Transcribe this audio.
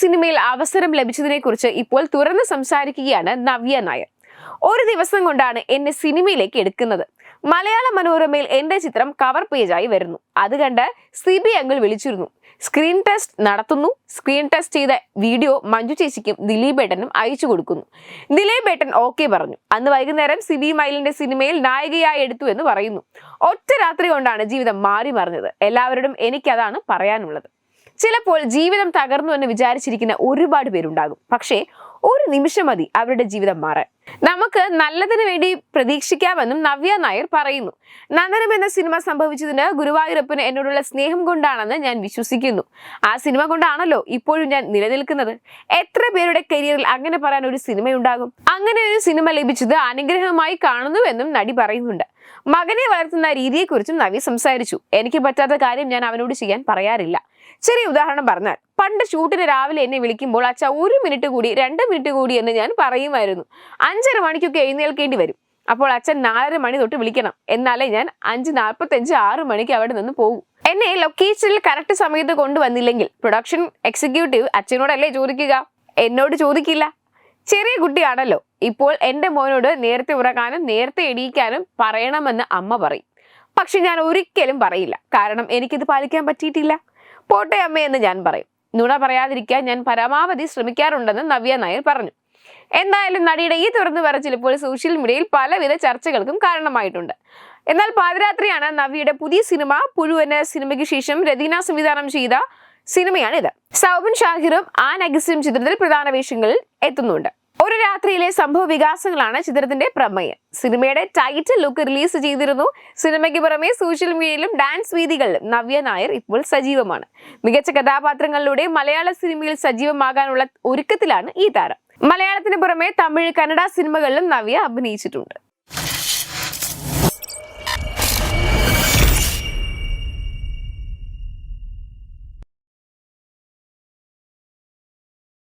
സിനിമയിൽ അവസരം ലഭിച്ചതിനെ കുറിച്ച് ഇപ്പോൾ തുറന്ന് സംസാരിക്കുകയാണ് നവ്യ നായർ. ഒരു ദിവസം കൊണ്ടാണ് എന്നെ സിനിമയിലേക്ക് എടുക്കുന്നത്. മലയാള മനോരമയിൽ എന്റെ ചിത്രം കവർ പേജായി വരുന്നു. അത് കണ്ട് സി ബി അങ്കിൾ വിളിച്ചിരുന്നു. സ്ക്രീൻ ടെസ്റ്റ് നടത്തുന്നു. സ്ക്രീൻ ടെസ്റ്റ് ചെയ്ത വീഡിയോ മഞ്ജു ചേച്ചിക്കും ദിലീപ് ഏട്ടനും അയച്ചു കൊടുക്കുന്നു. ദിലീപ് ഏട്ടൻ ഓക്കെ പറഞ്ഞു. അന്ന് വൈകുന്നേരം സിബി മൈലിന്റെ സിനിമയിൽ നായികയായി എടുത്തു എന്ന് പറയുന്നു. ഒറ്റ രാത്രി കൊണ്ടാണ് ജീവിതം മാറി മറിഞ്ഞത്. എല്ലാവരോടും എനിക്കതാണ് പറയാനുള്ളത്. ചിലപ്പോൾ ജീവിതം തകർന്നു എന്ന് വിചാരിച്ചിരിക്കുന്ന ഒരുപാട് പേരുണ്ടാകും. പക്ഷേ ഒരു നിമിഷം മതി അവരുടെ ജീവിതം മാറാൻ. നമുക്ക് നല്ലതിനു വേണ്ടി പ്രതീക്ഷിക്കാമെന്നും നവ്യ നായർ പറയുന്നു. നന്ദനം എന്ന സിനിമ സംഭവിച്ചതിന് ഗുരുവായൂരപ്പന് എന്നോടുള്ള സ്നേഹം കൊണ്ടാണെന്ന് ഞാൻ വിശ്വസിക്കുന്നു. ആ സിനിമ കൊണ്ടാണല്ലോ ഇപ്പോഴും ഞാൻ നിലനിൽക്കുന്നത്. എത്ര പേരുടെ കരിയറിൽ അങ്ങനെ പറയാൻ ഒരു സിനിമയുണ്ടാകും? അങ്ങനെ ഒരു സിനിമ ലഭിച്ചത് അനുഗ്രഹമായി കാണുന്നുവെന്നും നടി പറയുന്നുണ്ട്. മകനെ വളർത്തുന്ന രീതിയെക്കുറിച്ചും നവി സംസാരിച്ചു. എനിക്ക് പറ്റാത്ത കാര്യം ഞാൻ അവനോട് ചെയ്യാൻ പറയാറില്ല. ചെറിയ ഉദാഹരണം പറഞ്ഞാൽ പണ്ട് ഷൂട്ടിന് രാവിലെ എന്നെ വിളിക്കുമ്പോൾ അച്ഛ ഒരു മിനിറ്റ് കൂടി രണ്ട് മിനിറ്റ് കൂടി എന്ന് ഞാൻ പറയുമായിരുന്നു. അഞ്ചര മണിക്കൊക്കെ എഴുന്നേൽക്കേണ്ടി വരും. അപ്പോൾ അച്ഛൻ നാലര മണി തൊട്ട് വിളിക്കണം. എന്നാലേ ഞാൻ അഞ്ച് നാൽപ്പത്തഞ്ച് ആറ് മണിക്ക് അവിടെ നിന്ന് പോകും. എന്നെ ലൊക്കേഷനിൽ കറക്റ്റ് സമയത്ത് കൊണ്ടുവന്നില്ലെങ്കിൽ പ്രൊഡക്ഷൻ എക്സിക്യൂട്ടീവ് അച്ഛനോടല്ലേ ചോദിക്കുക? എന്നോട് ചോദിക്കില്ല. ചെറിയ കുട്ടിയാണല്ലോ. ഇപ്പോൾ എന്റെ മോനോട് നേരത്തെ ഉറങ്ങാനും നേരത്തെ എണീക്കാനും പറയണമെന്ന് അമ്മ പറയും. പക്ഷെ ഞാൻ ഒരിക്കലും പറയില്ല. കാരണം എനിക്കിത് പാലിക്കാൻ പറ്റിയിട്ടില്ല. പോട്ടെ അമ്മ എന്ന് ഞാൻ പറയും. നുണ പറയാതിരിക്കാൻ ഞാൻ പരമാവധി ശ്രമിക്കാറുണ്ടെന്ന് നവ്യ നായർ പറഞ്ഞു. എന്തായാലും നടിയുടെ ഈ തുറന്നു പറച്ചിൽ ഇപ്പോൾ സോഷ്യൽ മീഡിയയിൽ പലവിധ ചർച്ചകൾക്കും കാരണമായിട്ടുണ്ട്. എന്നാൽ പാതിരാത്രിയാണ് നവ്യയുടെ പുതിയ സിനിമ പുഴുവന് സിനിമയ്ക്ക് ശേഷം രതീന സംവിധാനം ചെയ്ത സിനിമയാണിത്. സൗബിൻ ഷാഹിറും ആൻ അഗസ്റ്റും ചിത്രത്തിൽ പ്രധാന വേഷങ്ങളിൽ എത്തുന്നുണ്ട്. ഒരു രാത്രിയിലെ സംഭവ വികാസങ്ങളാണ് ചിത്രത്തിന്റെ പ്രമേയം. സിനിമയുടെ ടൈറ്റിൽ ലുക്ക് റിലീസ് ചെയ്തിരുന്നു. സിനിമയ്ക്ക് പുറമെ സോഷ്യൽ മീഡിയയിലും ഡാൻസ് വേദികളിലും നവ്യ നായർ ഇപ്പോൾ സജീവമാണ്. മികച്ച കഥാപാത്രങ്ങളിലൂടെ മലയാള സിനിമയിൽ സജീവമാകാനുള്ള ഒരുക്കത്തിലാണ് ഈ താരം. മലയാളത്തിന് പുറമെ തമിഴ് കന്നഡ സിനിമകളിലും നവ്യ അഭിനയിച്ചിട്ടുണ്ട്.